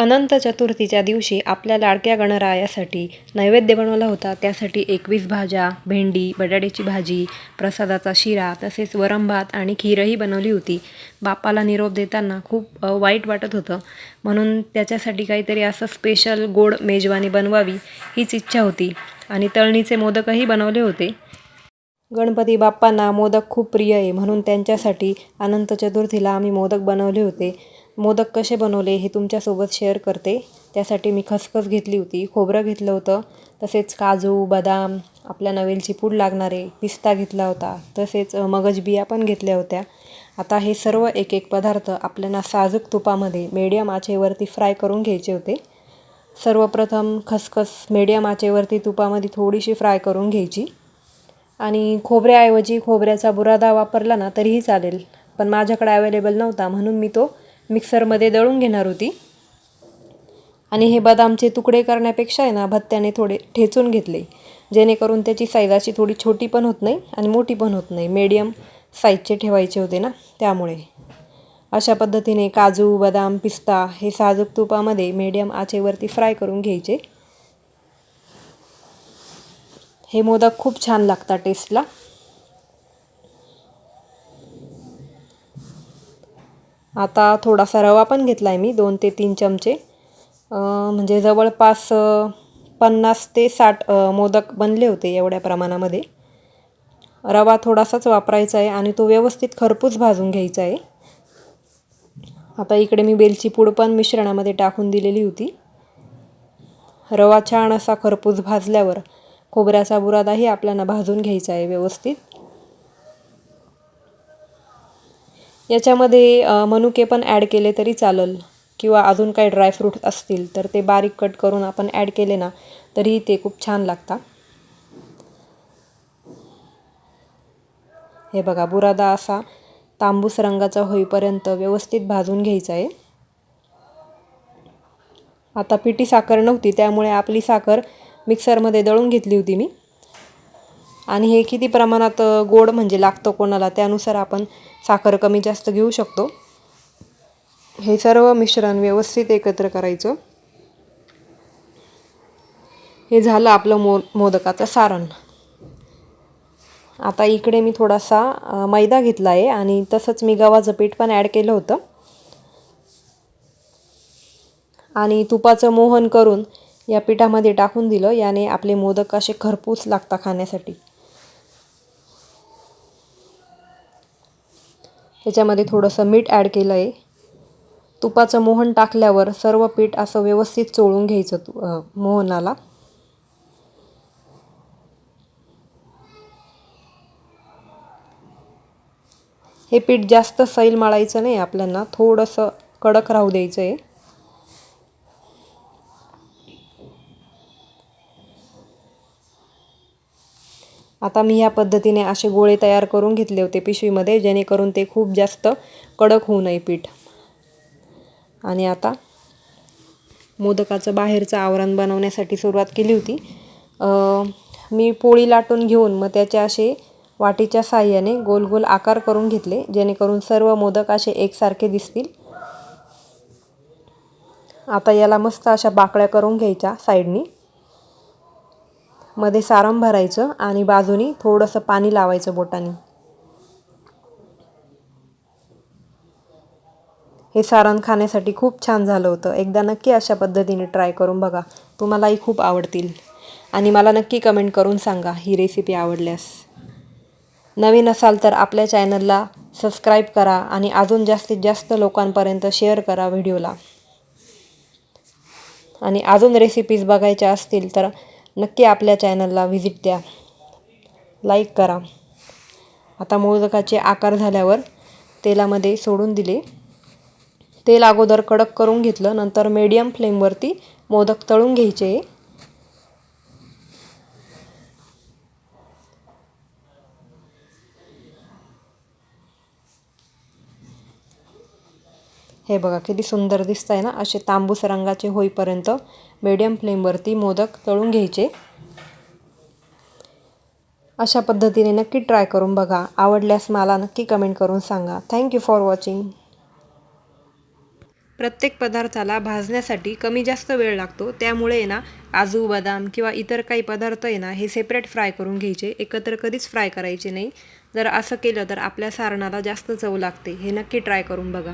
अनंत चतुर्थीच्या दिवशी आपल्या लाडक्या गणरायासाठी नैवेद्य बनवला होता. त्यासाठी एकवीस भाज्या भेंडी बटाट्याची भाजी प्रसादाचा शिरा तसेच वरम भात आणि खीरही बनवली होती. बापाला निरोप देताना खूप वाईट वाटत होतं. म्हणून त्याच्यासाठी काहीतरी असं स्पेशल गोड मेजवानी बनवावी हीच इच्छा होती आणि तळणीचे मोदकही बनवले होते. गणपती बाप्पांना मोदक खूप प्रिय आहे. म्हणून त्यांच्यासाठी अनंत चतुर्थीला आम्ही मोदक बनवले होते. मोदक कसे बनवले हे तुमच्यासोबत शेअर करते. त्यासाठी मी खसखस घेतली होती खोबरं घेतलं होतं. तसेच काजू बदाम आपल्या नवेलची पूड लागणारे पिस्ता घेतला होता. तसेच मगज बिया पण घेतल्या होत्या. आता हे सर्व एक एक पदार्थ आपल्याला साजूक तुपामध्ये मीडियम आचेवरती फ्राय करून घ्यायचे होते. सर्वप्रथम खसखस मीडियम आचेवरती तुपामध्ये थोडीशी फ्राय करून घ्यायची. आणि खोबऱ्याऐवजी खोबऱ्याचा बुरादा वापरला ना तरीही चालेल. पण माझ्याकडे अवेलेबल नव्हता म्हणून मी तो मिक्सरमध्ये दळून घेणार होती. आणि हे बदामचे तुकडे करण्यापेक्षा आहे ना भत्त्याने थोडे ठेचून घेतले. जेणेकरून त्याची साईज अशी थोडी छोटी पण होत नाही आणि मोठी पण होत नाही. मीडियम साईजचे ठेवायचे होते ना त्यामुळे. अशा पद्धतीने काजू बदाम पिस्ता हे साजूक तुपामध्ये मीडियम आचेवरती फ्राय करून घ्यायचे. हे मोदक खूप छान लागतात टेस्टला आता थोडासा रवा पण घेतला आहे मी दोन ते तीन चमचे. म्हणजे जवळपास पन्नास ते साठ मोदक बनले होते एवढ्या प्रमाणामध्ये. रवा थोडासाच वापरायचा आहे आणि तो व्यवस्थित खरपूस भाजून घ्यायचा आहे. आता इकडे मी बेलची पूड पण मिश्रणामध्ये टाकून दिलेली होती. रवा छान असा खरपूस भाजल्यावर खोबऱ्याचा बुरादाही आपल्याला भाजून घ्यायचा आहे व्यवस्थित. याच्यामध्ये मनुके पण ॲड केले तरी चालेल. किंवा अजून काही ड्रायफ्रूट असतील तर ते बारीक कट करून आपण ॲड केले ना तरीही ते खूप छान लागतात. हे बघा बुरादा असा तांबूस रंगाचा होईपर्यंत व्यवस्थित भाजून घ्यायचा आहे. आता पिठी साखर नव्हती त्यामुळे आपली साखर मिक्सरमध्ये दळून घेतली होती मी. आणि हे किती प्रमाणात गोड म्हणजे लागतं कोणाला त्यानुसार आपण साखर कमी जास्त घेऊ शकतो. हे सर्व मिश्रण व्यवस्थित एकत्र करायचं. हे झालं आपलं मो मोदकाचं सारण. आता इकडे मी थोडासा मैदा घेतला आहे आणि तसंच मी गव्हाचं पीठ पण ॲड केलं होतं. आणि तुपाचं मोहन करून या पिठामध्ये टाकून दिलं. याने आपले मोदक असे खरपूस लागतात खाण्यासाठी. ह्याच्यामध्ये थोडंसं मीठ ॲड केलं आहे तुपाचं मोहन टाकल्यावर सर्व पीठ असं व्यवस्थित चोळून घ्यायचं तू मोहनाला. हे पीठ जास्त सैल मळायचं नाही आपल्याला थोडंसं कडक राहू द्यायचं आहे आता मी ह्या पद्धतीने असे गोळे तयार करून घेतले होते पिशवीमध्ये जेणेकरून ते खूप जास्त कडक होऊ नये पीठ. आणि आता मोदकाचं बाहेरचं आवरण बनवण्यासाठी सुरुवात केली होती. मी पोळी लाटून घेऊन मग त्याचे असे वाटीच्या साह्याने गोल गोल आकार करून घेतले जेणेकरून सर्व मोदक असे एकसारखे दिसतील. आता याला मस्त अशा बाकड्या करून घ्यायच्या साईडनी. मध्ये सारण भरायचं आणि बाजूनी थोडंसं पाणी लावायचं बोटाने. हे सारण खाण्यासाठी खूप छान झालं होतं. एकदा नक्की अशा पद्धतीने ट्राय करून बघा. तुम्हालाही खूप आवडतील. आणि मला नक्की कमेंट करून सांगा ही रेसिपी आवडल्यास. नवीन असाल तर आपल्या चॅनलला सबस्क्राईब करा आणि अजून जास्तीत जास्त लोकांपर्यंत शेअर करा व्हिडिओला. आणि अजून रेसिपीज बघायच्या असतील तर नक्की आपल्या चॅनलला व्हिजिट द्या. लाईक करा. आता मोदकाचे आकार झाल्यावर तेलामध्ये सोडून दिले. तेल अगोदर कडक करून घेतलं नंतर मीडियम फ्लेमवरती मोदक तळून घ्यायचे. हे बघा किती सुंदर दिसत आहे ना? असे तांबूस रंगाचे होईपर्यंत मीडियम फ्लेमवरती मोदक तळून घ्यायचे. अशा पद्धतीने नक्की ट्राय करून बघा. आवडल्यास मला नक्की कमेंट करून सांगा. थँक्यू फॉर वॉचिंग प्रत्येक पदार्थाला भाजण्यासाठी कमी जास्त वेळ लागतो. त्यामुळे आहे ना काजू बदाम किंवा इतर काही पदार्थ आहे ना हे सेपरेट फ्राय करून घ्यायचे. एकत्र कधीच फ्राय करायचे नाही. जर असं केलं तर आपल्या सारणाला जास्त चव लागते. हे नक्की ट्राय करून बघा.